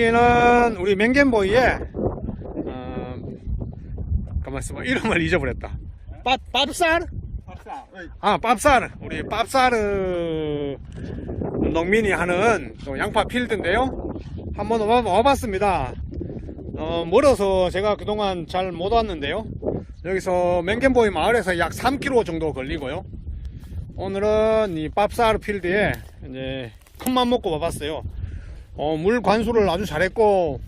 여기는 우리 맹겐보이의 어, 가만 있어봐 이름을 잊어버렸다. 밥 밥살? 아 밥살 우리 밥살을 농민이 하는 또 양파 필드인데요. 한번 와, 와봤습니다. 어, 멀어서 제가 그동안 잘 못 왔는데요. 여기서 맹겐보이 마을에서 약 3km 정도 걸리고요. 오늘은 이 밥살 필드에 이제 큰맘 먹고 와봤어요. 어, 물 관수를 아주 잘했고,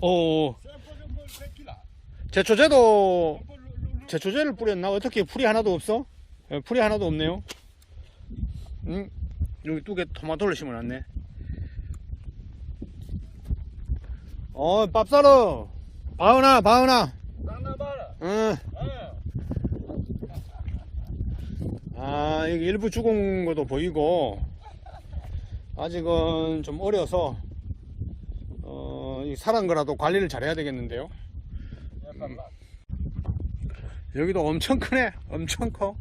어, 제초제도, 제초제를 뿌렸나? 어떻게 풀이 하나도 없어? 예, 풀이 하나도 없네요. 응? 여기 뚝에 토마토를 심어놨네. 어, 밥사로! 바은아, 바은아! 응. 어. 아, 여기 일부 죽은 것도 보이고, 아직은 좀 어려서, 어, 이 살은 거라도 관리를 잘해야 되겠는데요. 여기도 엄청 크네. 엄청 커.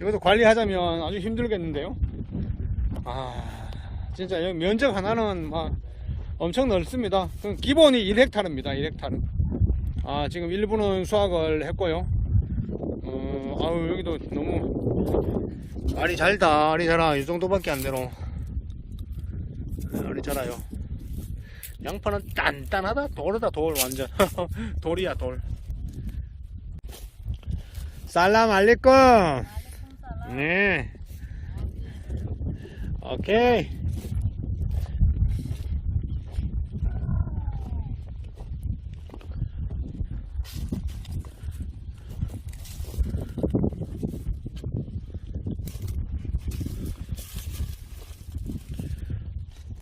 이것도 관리하자면 아주 힘들겠는데요. 아, 진짜 여기 면적 하나는 막 엄청 넓습니다. 그럼 기본이 1헥타르입니다. 1헥타르. 아, 지금 일부는 수확을 했고요. 어, 아유, 여기도 너무 알이 잘다. 알이 자라. 이 정도밖에 안 되노. 자라요. 양파는 단단하다. 돌이다, 돌. 완전. 돌이야, 돌. 살람 알리끔. 네. 오케이.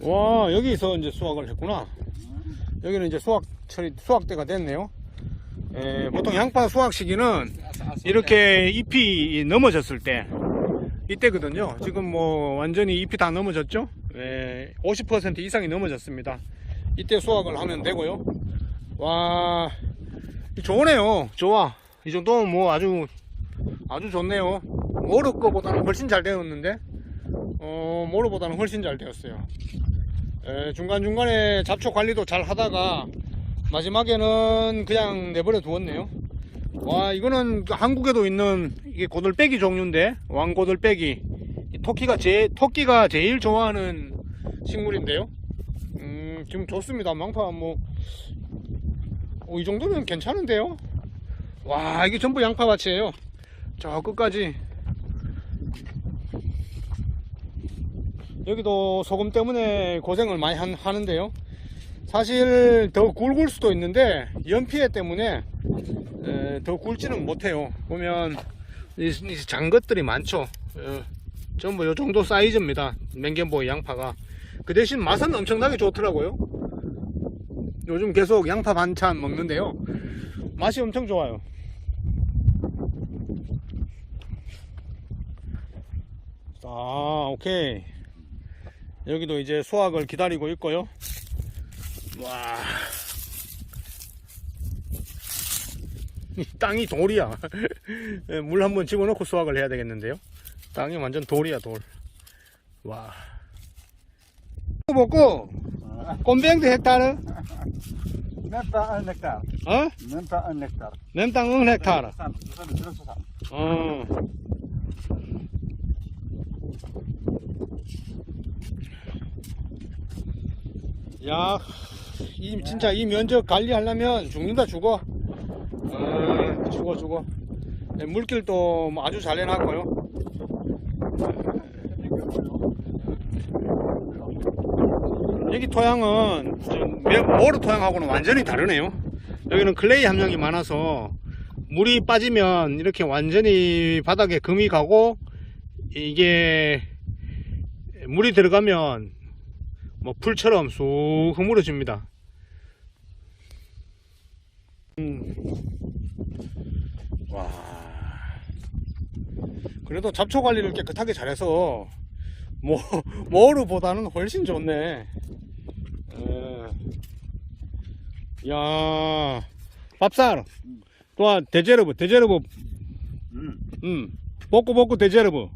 와, 여기서 이제 수확을 했구나. 여기는 이제 수확 처리, 수확 때가 됐네요. 에, 보통 양파 수확 시기는 이렇게 잎이 넘어졌을 때 이때거든요. 지금 뭐 완전히 잎이 다 넘어졌죠. 예, 50% 이상이 넘어졌습니다. 이때 수확을 하면 되고요. 와, 좋네요. 좋아. 이 정도면 뭐 아주 아주 좋네요. 모르 거보다는 훨씬 잘 되었는데, 어, 모르보다는 훨씬 잘 되었어요. 예, 중간중간에 잡초 관리도 잘 하다가 마지막에는 그냥 내버려 두었네요. 와 이거는 그 한국에도 있는 이게 고들빼기 종류인데 왕고들빼기 이 토끼가 제 토끼가 제일 좋아하는 식물인데요. 음 지금 좋습니다. 망파 뭐이 어, 정도면 괜찮은데요. 와 이게 전부 양파밭이에요. 저 끝까지 여기도 소금 때문에 고생을 많이 한- 하는데요. 사실 더 굵을 수도 있는데 연피해 때문에 에, 더 굵지는 못해요. 보면 이, 이 장것들이 많죠. 어, 전부 요 정도 사이즈입니다. 맹견보이 양파가. 그 대신 맛은 엄청나게 좋더라고요. 요즘 계속 양파 반찬 먹는데요. 맛이 엄청 좋아요. 아, 오케이. 여기도 이제 수확을 기다리고 있고요. 와. 이 땅이 돌이야. 예, 물 한 번 집어넣고 수확을 해야 되겠는데요. 땅이 완전 돌이야, 돌. 와. 먹고, 꼼뱅드 헥타르? Pa een hectare. 어? 냄땅 응 헥타르. We zijn de drukste staan. 어. 야, 이 진짜 이 면적 관리하려면 죽는다 죽어. 어, 죽어 죽어. 네, 물길도 뭐 아주 잘 해놨고요. 여기 토양은 모르 토양하고는 완전히 다르네요. 여기는 클레이 함량이 많아서 물이 빠지면 이렇게 완전히 바닥에 금이 가고 이게 물이 들어가면 뭐 풀처럼 쑥 흐물어집니다. 음. 와. 그래도 잡초 관리를 깨끗하게 잘해서 뭐 모르보다는 훨씬 좋네. 어. 야, 밥살. 또 대제르브, 대제르브, Hm. 음, 먹고 먹고 대제르브.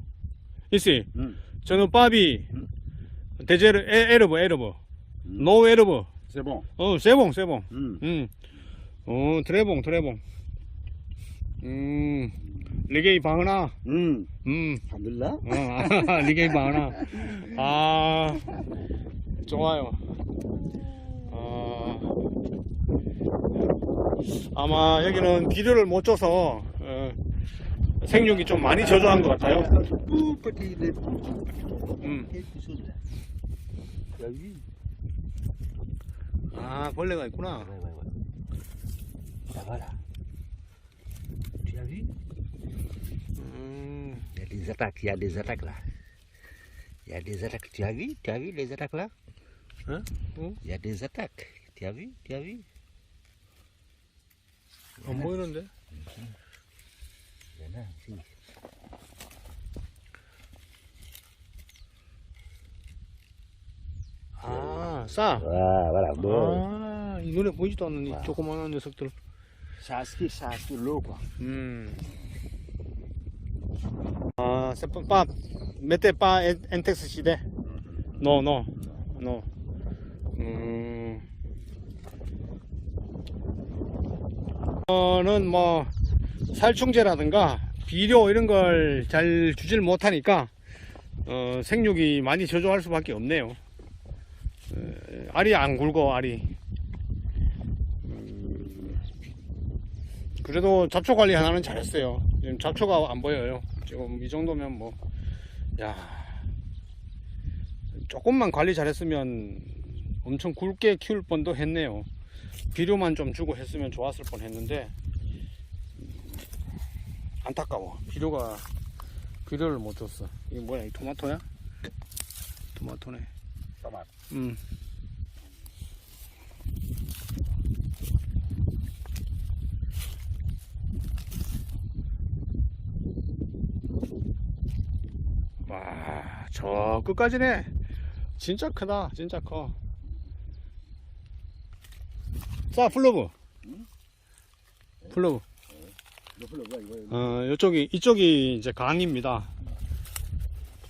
있지? Hm. 저는 밥이 대제르 에, 에르브, 에르브. 노 에르브. C'est bon. 어, 세봉, 세봉. Hum. 음. 어, 드래봉, 드래봉. 음. 리게이 바흐나. Hum. 음. Alhamdulillah. 어, 아, 리게이 바흐나. 아. 좋아요. 아. 아마 여기는 비료를 못 줘서 어, 생육이 좀 많이 저조한 것 같아요. Des 음. quelque chose là. Tu as vu 아, 벌레가 있구나. Ouais, ouais, ouais. Ça va là. Tu as vu 음. Il y a des attaques, il y a des attaques là. Il y a des attaques. Tu as vu Tu as vu les attaques là Hein Où Il y a des attaques. Tu as vu Tu as vu 안 보이는데? Il y en a 아, 싸. Voilà, voilà. 아, 이 눈에 보이지도 않는 이 조그마한 녀석들. L'eau quoi. 음. 아, 세번빠 메테 빠 엔- 엔텍스 시대. 노, 노. 노. 음. 어는 뭐 살충제라든가 비료 이런 걸 잘 주질 못하니까 어, 생육이 많이 저조할 수밖에 없네요. 어, 알이 안 굵어 알이. 그래도 잡초 관리 하나는 잘했어요. 지금 잡초가 안 보여요. 지금 이 정도면 뭐, 야, 조금만 관리 잘했으면 엄청 굵게 키울 뻔도 했네요. 비료만 좀 주고 했으면 좋았을 뻔 했는데, 안타까워. 비료가, 비료를 못 줬어. 이게 뭐야, 이 토마토야? 토마토네. Tomate. 음. 와, 저 끝까지네. 진짜 크다. 진짜 커. 자, 플로브. 플로브. Le fleuve, ouais, ouais. 어, 이쪽이, 이쪽이 이제 강입니다.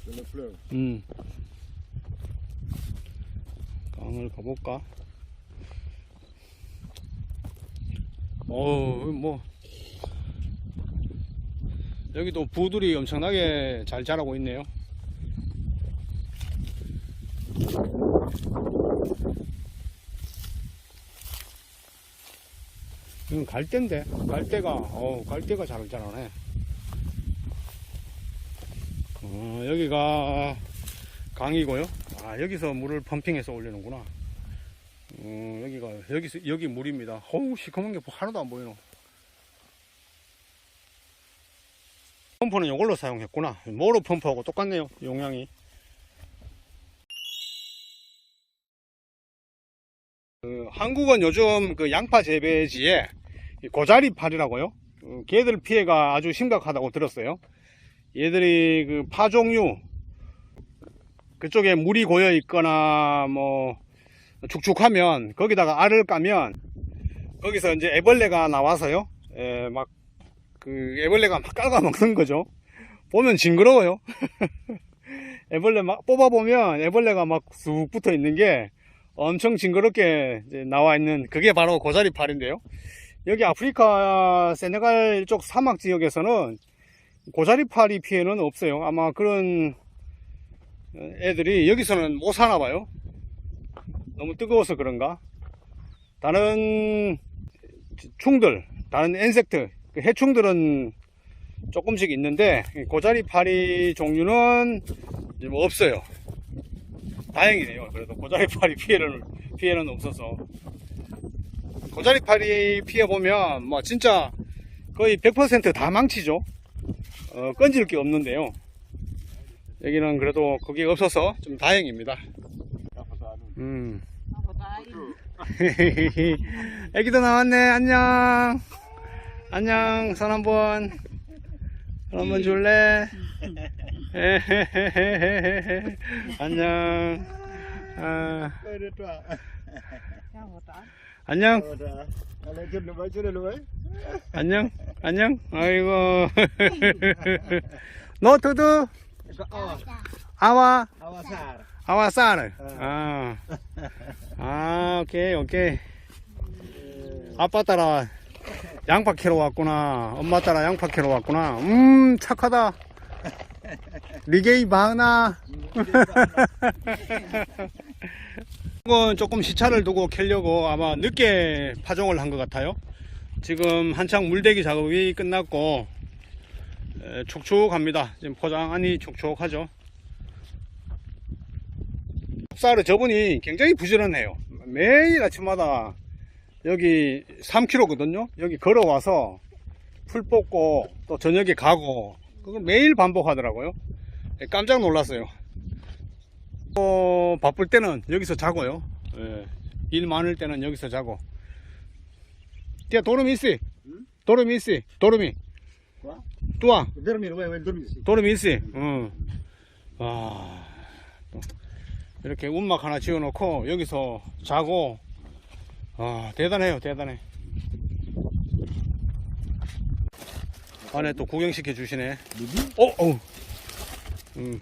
Le fleuve. 음. 강을 가볼까? 어우, 뭐. 여기도 부들이 엄청나게 잘 자라고 있네요. 이건 갈대인데, 갈대가, 어우, 갈대가 잘 자라네. 어, 여기가 강이고요. 아, 여기서 물을 펌핑해서 올리는구나. 어, 여기가, 여기서, 여기 물입니다. 어우, 시커먼 게 하나도 안 보이노. 펌프는 이걸로 사용했구나. 모로 펌프하고 똑같네요. 용량이. 그 한국은 요즘 그 양파 재배지에 이 고자리 팔이라고요. 어, 개들 피해가 아주 심각하다고 들었어요. 얘들이 그 파종류 그쪽에 물이 고여 있거나 뭐 축축하면 거기다가 알을 까면 거기서 이제 애벌레가 나와서요. 예, 막 그 애벌레가 막 깔아 먹는 거죠. 보면 징그러워요. 애벌레 막 뽑아 보면 애벌레가 막 쑥 붙어 있는 게 엄청 징그럽게 이제 나와 있는 그게 바로 고자리팔인데요. 여기 아프리카 세네갈 쪽 사막 지역에서는 고자리파리 피해는 없어요. 아마 그런 애들이 여기서는 못 사나 봐요. 너무 뜨거워서 그런가? 다른 충들, 다른 인섹트, 그 해충들은 조금씩 있는데 고자리 파리 종류는 이제 뭐 없어요. 다행이네요. 그래도 고자리 파리 피해는 피해는 없어서 고자리 파리 피해 보면 뭐 진짜 거의 100%다 망치죠. 어, 건질 게 없는데요. 여기는 그래도 그게 없어서 좀 다행입니다. 음. 애기도 나왔네. 안녕. 안녕. 손 한번. 손 한번 줄래? 안녕. 아. 안녕. 안녕. 안녕. 아이고. 노트 드. Awa. 아와. Awa sar. 하와산. 아. 아, 오케이, 오케이. 아빠 따라 양파 캐러 왔구나. 엄마 따라 양파 캐러 왔구나. 음, 착하다. 리게이 바나. 이건 조금 시차를 두고 캐려고 아마 늦게 파종을 한 것 같아요. 지금 한창 물대기 작업이 끝났고 에, 촉촉합니다. 지금 포장하니 촉촉하죠. 쌀을 저분이 굉장히 부지런해요. 매일 아침마다 여기 3km거든요. 여기 걸어와서 풀 뽑고 또 저녁에 가고 그걸 매일 반복하더라고요. 예, 깜짝 놀랐어요. 어, 바쁠 때는 여기서 자고요. 예, 일 많을 때는 여기서 자고. 야, 도름이 있어. 도름이 있어. 도름이. Quá. 또와. Dormir. 도름이 있어. 응. 와. 또 이렇게 운막 하나 지어 놓고 여기서 자고. 아, 대단해요. 대단해. 안에 또 구경시켜 주시네. Bibi? 어, 어. 음.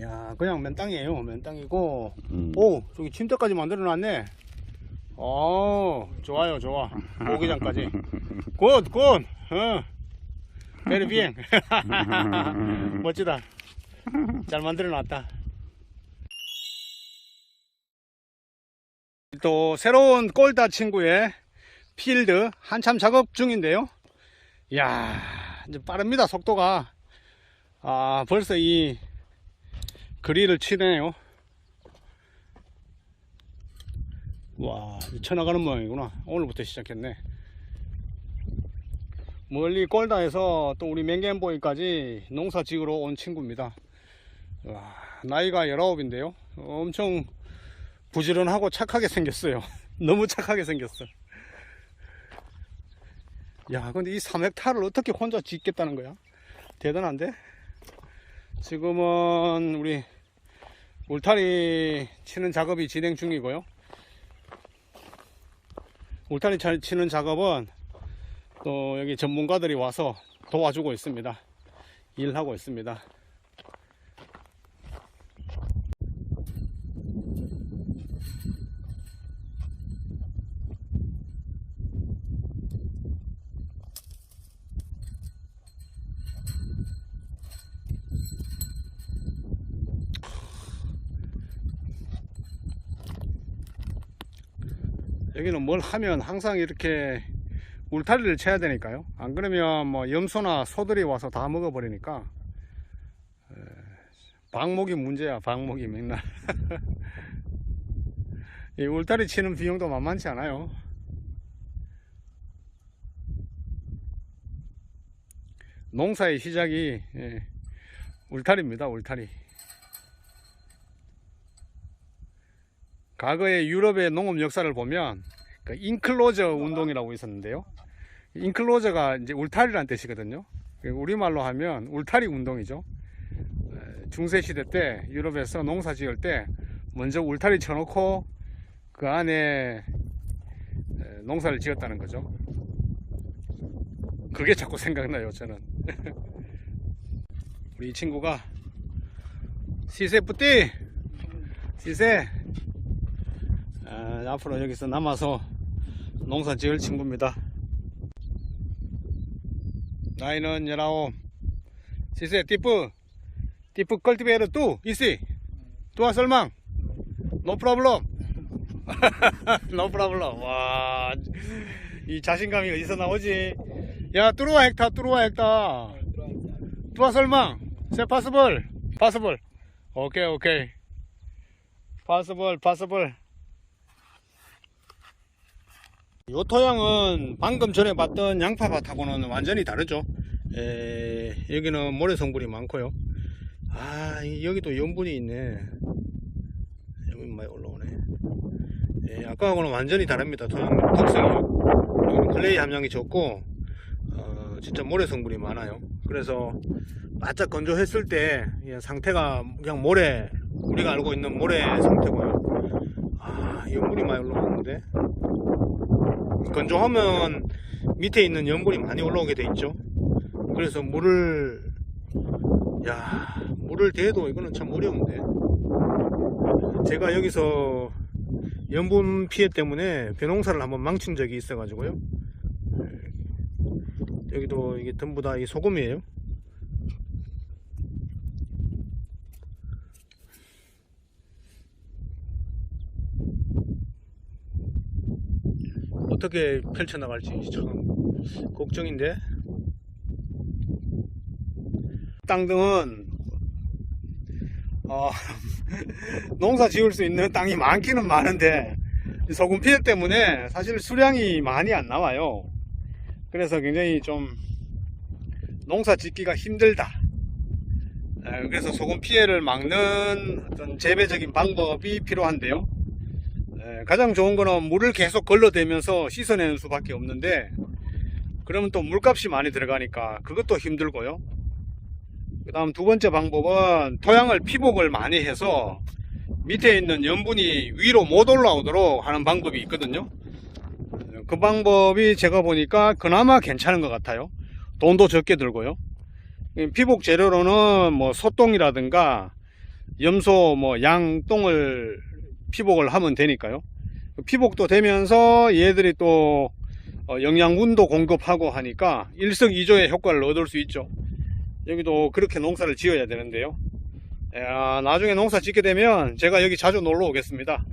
야, 그냥 맨 땅이에요. 맨 땅이고. 음. 오, 저기 침대까지 만들어 놨네. 어, 좋아요, 좋아. 모기장까지. 굿, 굿. 어. 베리 비행. 멋지다. 잘 만들어 놨다. 또 새로운 꼴다 친구의 필드 한참 작업 중인데요. 이야, 이제 빠릅니다, 속도가. 아, 벌써 이 그릴을 치네요. 와, 쳐나가는 모양이구나. 오늘부터 시작했네. 멀리 꼴다에서 또 우리 맹겐보이까지 농사 지으러 온 친구입니다. 와, 나이가 19인데요. 엄청 부지런하고 착하게 생겼어요. 너무 착하게 생겼어. 야, 근데 이 3헥타를 어떻게 혼자 짓겠다는 거야? 대단한데? 지금은 우리 울타리 치는 작업이 진행 중이고요. 울타리 잘 치는 작업은 또 여기 전문가들이 와서 도와주고 있습니다. 일하고 있습니다. 여기는 뭘 하면 항상 이렇게 울타리를 쳐야 되니까요. 안 그러면 뭐 염소나 소들이 와서 다 먹어버리니까 에, 방목이 문제야. 방목이 맨날 이 울타리 치는 비용도 만만치 않아요. 농사의 시작이 예, 울타리입니다. 울타리. 과거의 유럽의 농업 역사를 보면 그 인클로저 운동이라고 있었는데요. 인클로저가 이제 울타리란 뜻이거든요. 우리말로 하면 울타리 운동이죠. 에, 중세 시대 때 유럽에서 농사 지을 때 먼저 울타리 쳐놓고 그 안에 에, 농사를 지었다는 거죠. 그게 자꾸 생각나요, 저는. 우리 이 친구가 시세 뿌띠 시세 아, 앞으로 여기서 남아서 농사 지을 친구입니다. 나이는 19. 시세 띠뿌. 띠뿌 컬티베이터 뚜 이씨. 뚜아 설망. 노 프로블럼. 노 프로블럼. 와이 자신감이 어디서 나오지? 야 뚜루와 헥타 뚜루와 헥타. 뚜아 설망. 세 파스벌 파스벌 오케이 오케이. 파스벌 파스벌 요 토양은 방금 전에 봤던 양파밭하고는 완전히 다르죠. 에, 여기는 모래 성분이 많고요. 아, 이- 여기도 염분이 있네. 여기 많이 올라오네. 예, 아까하고는 완전히 다릅니다. 토양 특성이. 클레이 함량이 적고, 어, 진짜 모래 성분이 많아요. 그래서 바짝 건조했을 때 상태가 그냥 모래, 우리가 알고 있는 모래 상태고요. 아, 염분이 많이 올라오는데. 건조하면 밑에 있는 염분이 많이 올라오게 돼 있죠. 그래서 물을 야 물을 대도 이거는 참 어려운데. 제가 여기서 염분 피해 때문에 벼농사를 한번 망친 적이 있어 가지고요. 예. 여기도 이게 전부 다 이 소금이에요. 어떻게 펼쳐나갈지 참 걱정인데. 땅등은 어, 농사 지을 수 있는 땅이 많기는 많은데 이 소금 피해 때문에 사실 수량이 많이 안 나와요. 그래서 굉장히 좀 농사 짓기가 힘들다. 에, 그래서 소금 피해를 막는 어떤 재배적인 방법이 필요한데요. 에, 가장 좋은 거는 물을 계속 걸러대면서 씻어내는 수밖에 없는데 그러면 또 물값이 많이 들어가니까 그것도 힘들고요. 그 다음 두 번째 방법은 토양을 피복을 많이 해서 밑에 있는 염분이 위로 못 올라오도록 하는 방법이 있거든요. 그 방법이 제가 보니까 그나마 괜찮은 것 같아요. 돈도 적게 들고요. 피복 재료로는 뭐 소똥이라든가 염소 뭐 양똥을 피복을 하면 되니까요 피복도 되면서 얘들이 또 어, 영양분도 공급하고 하니까 일석이조의 효과를 얻을 수 있죠 여기도 그렇게 농사를 지어야 되는데요. 야, 나중에 농사 짓게 되면 제가 여기 자주 놀러 오겠습니다.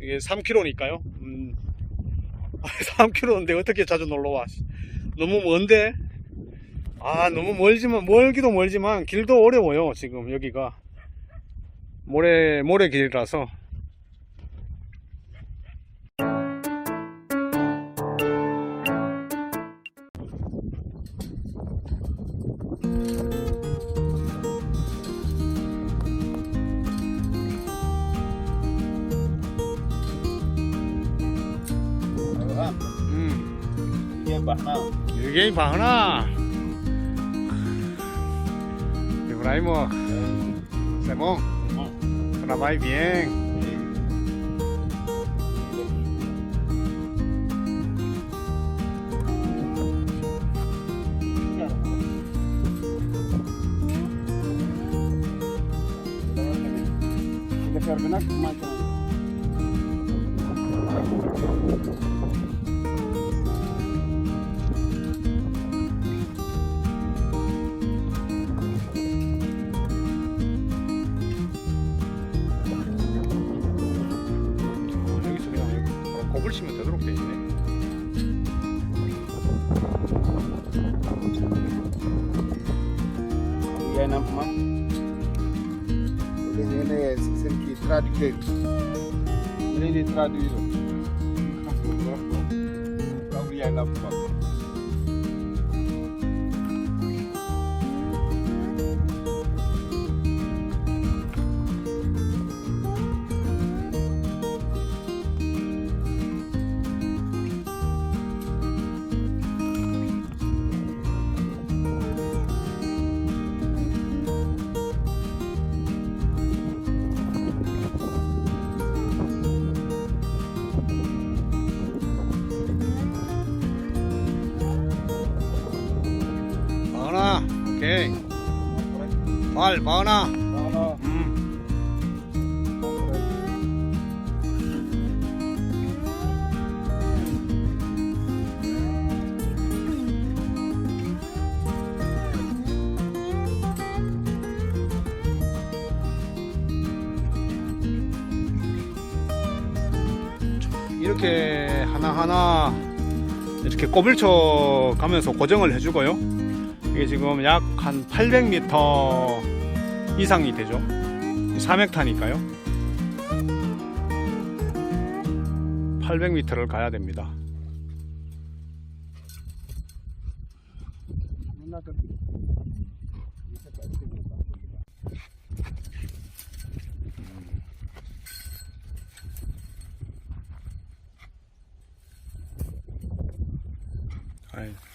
이게 3km니까요. 음, 3km인데 어떻게 자주 놀러 와? 너무 먼데? 아, 너무 멀지만, 멀기도 멀지만 길도 어려워요. 지금 여기가. 모래, 모래 길이라서. 음. Mbak Mal. Ninguém bahana. Ibrahimo, bon? Travaille bien. 치면 되도록 돼 있네. Iya nama. Boleh ini sistem kita dikit. Ini di traduiro. Kau iya nama. Kalau Hmm. 이렇게 하나하나 이렇게 꼽을 쳐 가면서 고정을 해주고요. 이게 지금 약 한 800m 이상이 되죠. 3헥타니까요. 800m를 가야 됩니다.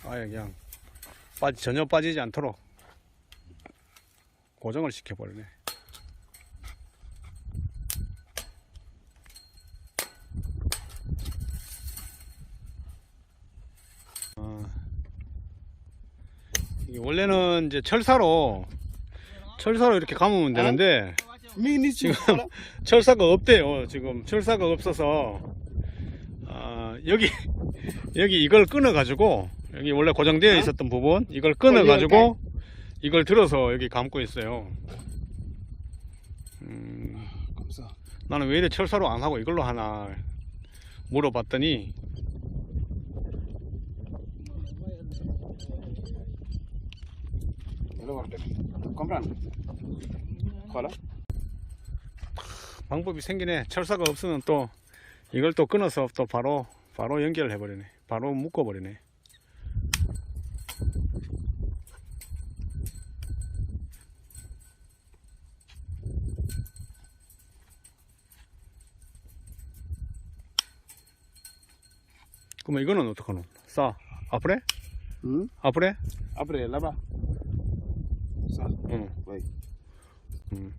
아예 그냥 빠지, 전혀 빠지지 않도록 고정을 시켜버리네. 어, 원래는 이제 철사로 철사로 이렇게 감으면 되는데 지금 철사가 없대요. 지금 철사가 없어서 아, 여기 여기 이걸 끊어 가지고 여기 원래 고정되어 있었던 부분 이걸 끊어 가지고 이걸 들어서 여기 감고 있어요. 음. 나는 왜 이래 철사로 안 하고 이걸로 하나 물어봤더니. 방법이 생기네. 철사가 없으면 또 이걸 또 끊어서 또 바로 바로 연결을 해버리네. 바로 묶어 버리네. 그러면 이거는 어떡하노? 싸. 앞으로? Hmm? 앞으로? Après, là-bas. Ça. 응. 음.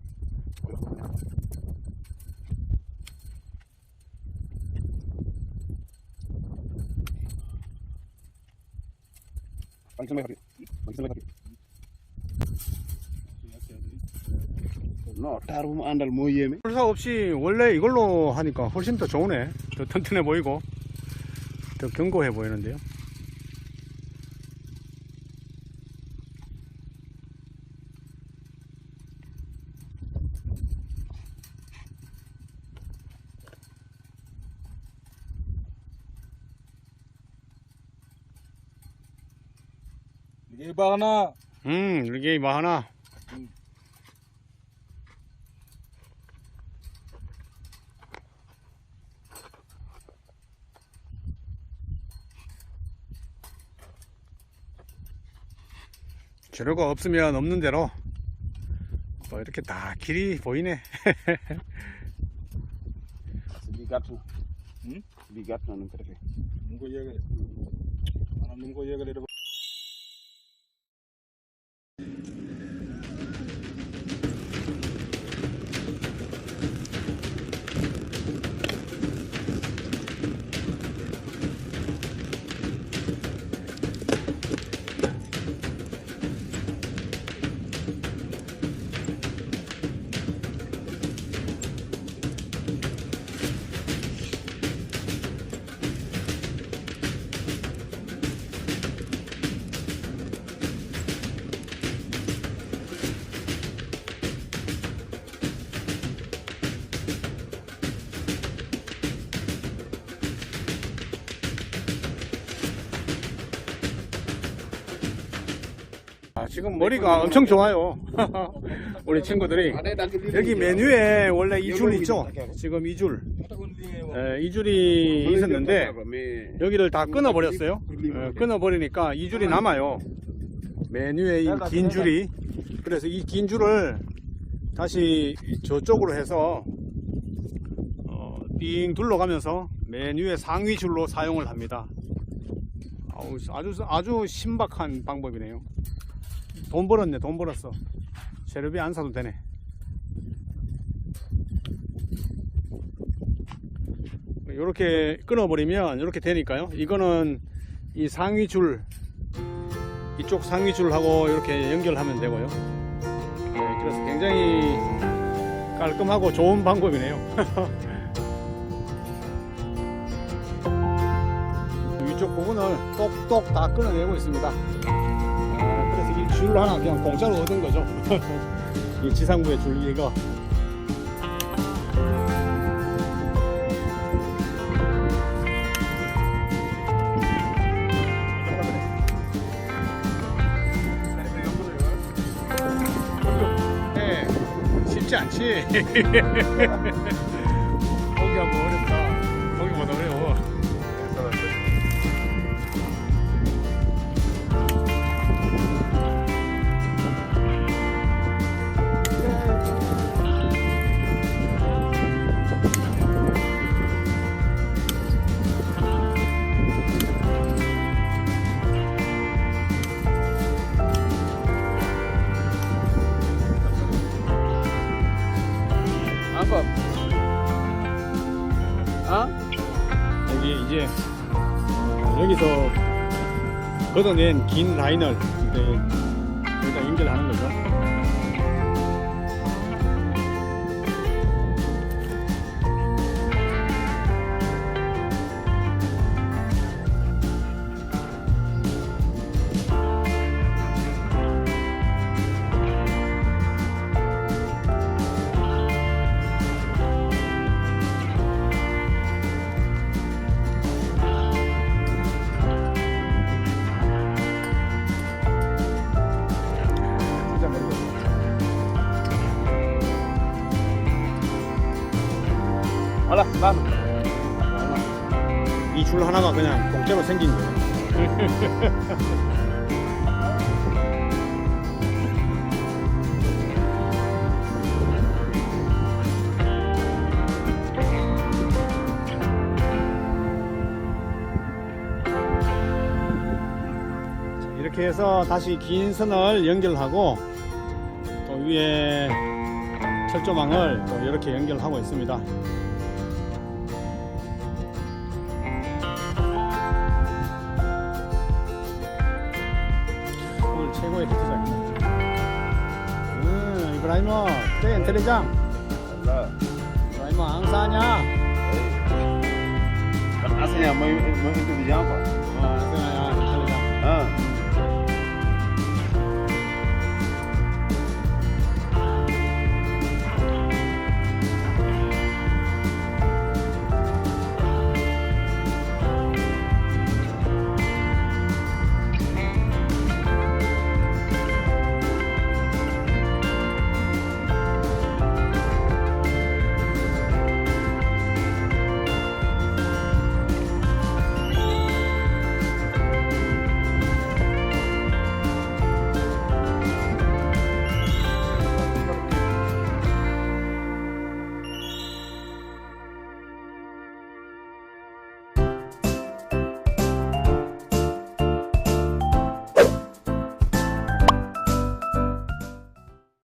Sa may kapit. No, taar bu mu àndal moo yéeme. 철사 없이 원래 이걸로 하니까 훨씬 더 좋으네. 더 튼튼해 보이고 더 견고해 보이는데요. liggéey baax na. 음, liggéey baax na. 재료가 없으면 없는 대로 또 이렇게 다 길이 보이네. lii 아, 지금 머리가 엄청 좋아요. 우리 친구들이. 여기 메뉴에 원래 이 줄 있죠? 지금 이 줄. 예, 이 줄이 있었는데 여기를 다 끊어버렸어요. 예, 끊어버리니까 이 줄이 남아요. 메뉴에 이 긴 줄이. 그래서 이 긴 줄을 다시 저쪽으로 해서 어, 빙 둘러가면서 메뉴의 상위 줄로 사용을 합니다. 아주 아주 신박한 방법이네요. 돈 벌었네, 돈 벌었어. 재료비 안 사도 되네. 이렇게 끊어버리면 이렇게 되니까요. 이거는 이 상위 줄, 이쪽 상위 줄하고 이렇게 연결하면 되고요. 네, 그래서 굉장히 깔끔하고 좋은 방법이네요. 위쪽 부분을 똑똑 다 끊어내고 있습니다. 줄 하나 그냥 공짜로 얻은 거죠. 이 지상부의 줄 이거. 네, 쉽지 않지. 걷어낸 긴 라인을 이제 줄 하나가 그냥 공짜로 생긴 거예요. 자, 이렇게 해서 다시 긴 선을 연결하고 또 위에 철조망을 또 이렇게 연결하고 있습니다. 그래, 엔텔리장. 이브라이모, 앙사냐? Aslinya mau mau itu di Jawa.